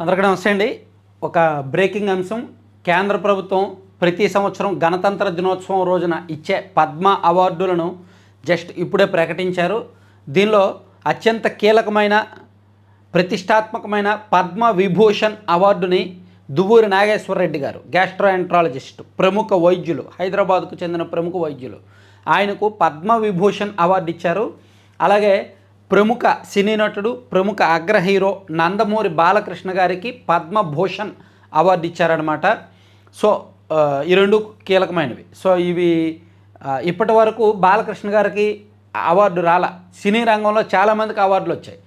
అందరికీ నమస్తే అండి. ఒక బ్రేకింగ్ అంశం. కేంద్ర ప్రభుత్వం ప్రతి సంవత్సరం గణతంత్ర దినోత్సవం రోజున ఇచ్చే పద్మ అవార్డులను జస్ట్ ఇప్పుడే ప్రకటించారు. దీనిలో అత్యంత కీలకమైన ప్రతిష్టాత్మకమైన పద్మ విభూషణ్ అవార్డుని దువ్వూరి నాగేశ్వరరెడ్డి గారు గ్యాస్ట్రోఎంట్రాలజిస్ట్ ప్రముఖ వైద్యులు హైదరాబాద్కు చెందిన ప్రముఖ వైద్యులు. ఆయనకు పద్మ విభూషణ్ అవార్డు ఇచ్చారు. అలాగే ప్రముఖ సినీ నటుడు ప్రముఖ అగ్ర హీరో నందమూరి బాలకృష్ణ గారికి పద్మభూషణ్ అవార్డు ఇచ్చారనమాట సో ఈ రెండు కీలకమైనవి. సో ఇవి ఇప్పటి వరకు బాలకృష్ణ గారికి అవార్డు రాల. సినీ రంగంలో చాలామందికి అవార్డులు వచ్చాయి.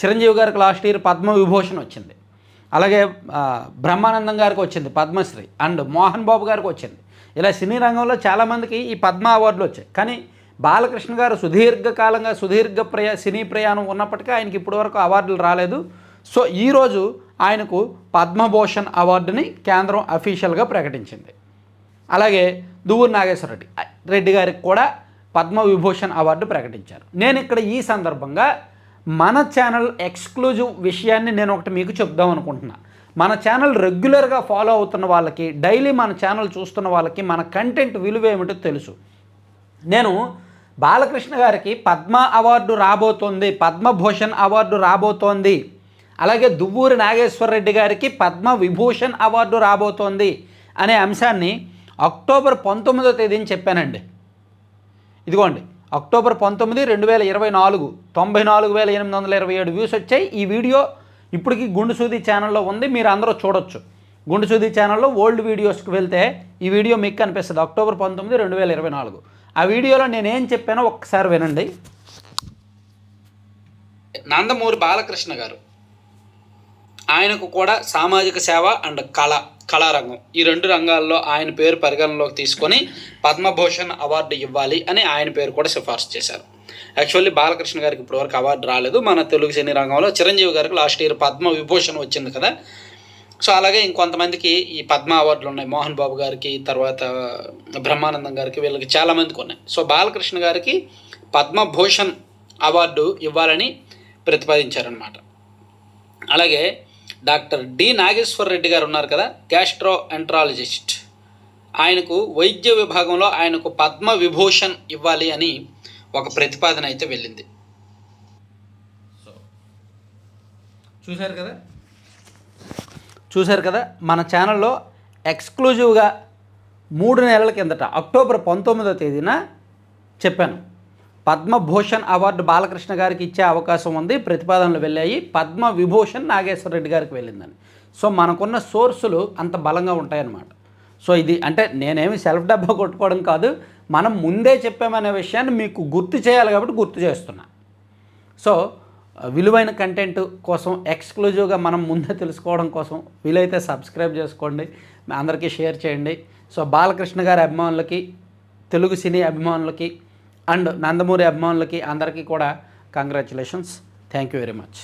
చిరంజీవి గారికి లాస్ట్ ఇయర్ పద్మ విభూషణ్ వచ్చింది. అలాగే బ్రహ్మానందం గారికి వచ్చింది పద్మశ్రీ. అండ్ మోహన్ బాబు గారికి వచ్చింది. ఇలా సినీ రంగంలో చాలామందికి ఈ పద్మ అవార్డులు వచ్చాయి. కానీ బాలకృష్ణ గారు సుదీర్ఘకాలంగా సుదీర్ఘ ప్రయా సినీ ప్రయాణం ఉన్నప్పటికీ ఆయనకి ఇప్పటివరకు అవార్డులు రాలేదు. సో ఈరోజు ఆయనకు పద్మభూషణ్ అవార్డుని కేంద్రం అఫీషియల్గా ప్రకటించింది. అలాగే దువ్వూరు నాగేశ్వర రెడ్డి రెడ్డి గారికి కూడా పద్మ విభూషణ్ అవార్డు ప్రకటించారు. నేను ఇక్కడ ఈ సందర్భంగా మన ఛానల్ ఎక్స్క్లూజివ్ విషయాన్ని నేను ఒకటి మీకు చెప్దాం అనుకుంటున్నా. మన ఛానల్ రెగ్యులర్గా ఫాలో అవుతున్న వాళ్ళకి డైలీ మన ఛానల్ చూస్తున్న వాళ్ళకి మన కంటెంట్ విలువ ఏమిటో తెలుసు. నేను బాలకృష్ణ గారికి పద్మ అవార్డు రాబోతోంది. పద్మభూషణ్ అవార్డు రాబోతోంది. అలాగే దువ్వూరి నాగేశ్వరరెడ్డి గారికి పద్మ విభూషణ్ అవార్డు రాబోతోంది అనే అంశాన్ని అక్టోబర్ పంతొమ్మిదో తేదీని చెప్పానండి. ఇదిగోండి అక్టోబర్ పంతొమ్మిది రెండు వేల ఇరవై నాలుగు తొంభై నాలుగు వేల ఎనిమిది వందల ఇరవై ఏడు వ్యూస్ వచ్చాయి. ఈ వీడియో ఇప్పటికి గుండుసూది ఛానల్లో ఉంది మీరు అందరూ చూడొచ్చు. గుండుసూది ఛానల్లో ఓల్డ్ వీడియోస్కి వెళ్తే ఈ వీడియో మీకు కనిపిస్తుంది. అక్టోబర్ పంతొమ్మిది రెండు వేల ఇరవై నాలుగు. ఆ వీడియోలో నేనేం చెప్పానో ఒక్కసారి వినండి. నందమూరి బాలకృష్ణ గారు. ఆయనకు కూడా సామాజిక సేవ అండ్ కళ కళారంగం. ఈ రెండు రంగాల్లో ఆయన పేరు పరిగణనలోకి తీసుకొని పద్మభూషణ్ అవార్డు ఇవ్వాలి అని ఆయన పేరు కూడా సిఫార్సు చేశారు. యాక్చువల్లీ బాలకృష్ణ గారికి ఇప్పటివరకు అవార్డు రాలేదు. మన తెలుగు సినీ రంగంలో చిరంజీవి గారికి లాస్ట్ ఇయర్ పద్మ విభూషణ్ వచ్చింది కదా. సో అలాగే ఇంకొంతమందికి ఈ పద్మ అవార్డులు ఉన్నాయి. మోహన్ బాబు గారికి తర్వాత బ్రహ్మానందం గారికి వీళ్ళకి చాలామందికి ఉన్నాయి. సో బాలకృష్ణ గారికి పద్మభూషణ్ అవార్డు ఇవ్వాలని ప్రతిపాదించారనమాట అలాగే డాక్టర్ డి నాగేశ్వర రెడ్డి గారు ఉన్నారు కదా గ్యాస్ట్రో ఎంట్రాలజిస్ట్. ఆయనకు వైద్య విభాగంలో ఆయనకు పద్మ విభూషణ్ ఇవ్వాలి అని ఒక ప్రతిపాదన అయితే వెళ్ళింది. సో చూశారు కదా? చూశారు కదా మన ఛానల్లో ఎక్స్క్లూజివ్గా మూడు నెలల కిందట అక్టోబర్ పంతొమ్మిదో తేదీన చెప్పాను. పద్మభూషణ్ అవార్డు బాలకృష్ణ గారికి ఇచ్చే అవకాశం ఉంది ప్రతిపాదనలు వెళ్ళాయి. పద్మ విభూషణ్ నాగేశ్వర రెడ్డి గారికి వెళ్ళిందని. సో మనకున్న సోర్సులు అంత బలంగా ఉంటాయన్నమాట. సో ఇది అంటే నేనేమి సెల్ఫ్ డబ్బా కొట్టుకోవడం కాదు మనం ముందే చెప్పామనే విషయాన్ని మీకు గుర్తు చేయాలి కాబట్టి గుర్తు చేస్తున్నా. సో విలువైన కంటెంట్ కోసం ఎక్స్క్లూజివ్గా మనం ముందే తెలుసుకోవడం కోసం వీలైతే సబ్స్క్రైబ్ చేసుకోండి. మీ అందరికీ షేర్ చేయండి. సో బాలకృష్ణ గారి అభిమానులకి తెలుగు సినీ అభిమానులకి అండ్ నందమూరి అభిమానులకి అందరికీ కూడా congratulations thank you very much